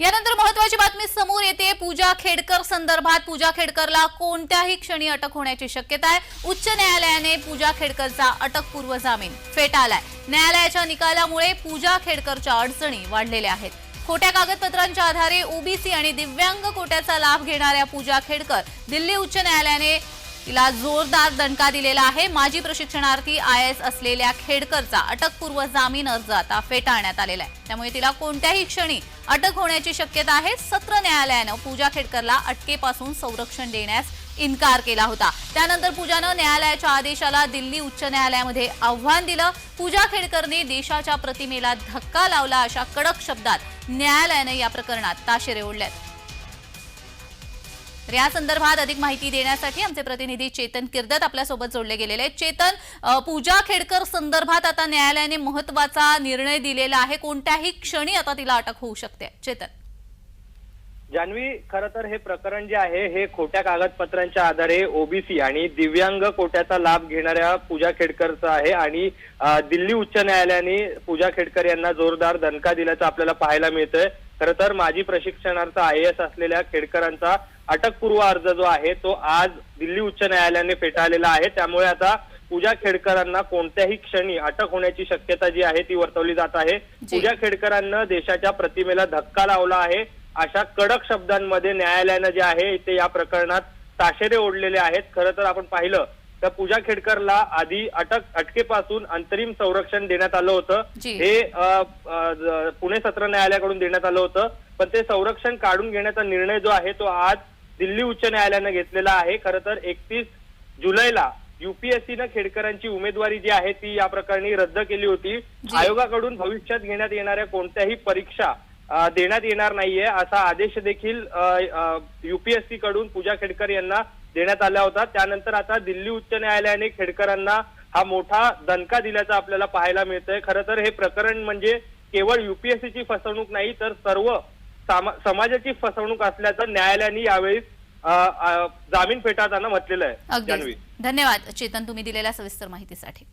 यानंतर महत्वाची बातमी समोर येते. पूजा खेडकर संदर्भात पूजा खेडकरला कोणत्याही क्षणी अटक होण्याची शक्यता आहे. उच्च न्यायालयाने पूजा खेडकरचा अटकपूर्व जामीन फेटाळलाय. न्यायालयाच्या निकालामुळे पूजा खेडकरच्या अडचणी वाढलेल्या आहेत. खोट्या कागदपत्रांच्या आधारे ओबीसी आणि दिव्यांग कोट्याचा लाभ घेणाऱ्या पूजा खेडकर दिल्ली उच्च न्यायालयाने तिला जोरदार दणका दिलेला आहे. माजी प्रशिक्षणार्थी आय एस असलेल्या खेडकरचा अटकपूर्व जामीन अर्ज आता फेटाळण्यात आलेला आहे. त्यामुळे तिला कोणत्याही क्षणी अटक होण्याची शक्यता आहे. सत्र न्यायालयानं पूजा खेडकरला अटकेपासून संरक्षण देण्यास इन्कार केला होता. त्यानंतर पूजानं न्यायालयाच्या आदेशाला दिल्ली उच्च न्यायालयामध्ये आव्हान दिलं. पूजा खेडकरने देशाच्या प्रतिमेला धक्का लावला अशा कडक शब्दात न्यायालयानं या प्रकरणात ताशेरे ओढल्यात तर या संदर्भात अधिक माहिती देण्यासाठी आमचे प्रतिनिधी चेतन किर्दत आपल्यासोबत जोडले गेलेले आहेत. चेतन पूजा खेडकर संदर्भात आता न्यायालयाने महत्त्वाचा निर्णय दिलेला आहे. कोणत्याही क्षणी आता तिला अटक होऊ शकते. चेतन. जान्हवी खर तर हे प्रकरण जे आहे हे खोट्या कागदपत्रांच्या आधारे ओबीसी आणि दिव्यांग कोट्याचा लाभ घेणाऱ्या पूजा खेडकरचं आहे आणि दिल्ली उच्च न्यायालयाने पूजा खेडकर यांना जोरदार दणका दिल्याचं आपल्याला पाहायला मिळतंय. खरं तर माजी प्रशिक्षणार्थ आय एस असलेल्या खेडकरांचा अटकपूर्व अर्ज जो आहे तो आज दिल्ली उच्च न्यायालयाने फेटाळलेला आहे. त्यामुळे आता पूजा खेडकरांना कोणत्याही क्षणी अटक होण्याची शक्यता जी आहे ती वर्तवली जात आहे. पूजा खेडकरांना देशाच्या प्रतिमेला धक्का लावला आहे. अशा कडक शब्दांमध्ये न्यायालयानं जे आहे ते या प्रकरणात ताशेरे ओढलेले आहेत. खरं तर आपण पाहिलं तर पूजा खेडकरला आधी अटक अटकेपासून अंतरिम संरक्षण देण्यात आलं होतं. हे पुणे सत्र न्यायालयाकडून देण्यात आलं होतं. पण ते संरक्षण काढून घेण्याचा निर्णय जो आहे तो आज दिल्ली उच्च न्यायालयानं घेतलेला आहे. खरं तर एकतीस जुलैला युपीएससीनं खेडकरांची उमेदवारी जी आहे ती या प्रकरणी रद्द केली होती. आयोगाकडून भविष्यात घेण्यात येणाऱ्या कोणत्याही परीक्षा देण्यात येणार नाहीये असा आदेश देखील युपीएससी कडून पूजा खेडकर यांना देण्यात आला होता. त्यानंतर आता दिल्ली उच्च न्यायालयाने खेडकरांना हा मोठा दणका दिल्याचं आपल्याला पाहायला मिळतंय. खरं तर हे प्रकरण म्हणजे केवळ युपीएससीची फसवणूक नाही तर सर्व समाजाची फसवणूक असल्याचं न्यायालयाने यावेळी जामीन फेटाळताना म्हटलेलं आहे. धन्यवाद. चेतन तुम्ही दिलेल्या सविस्तर माहितीसाठी.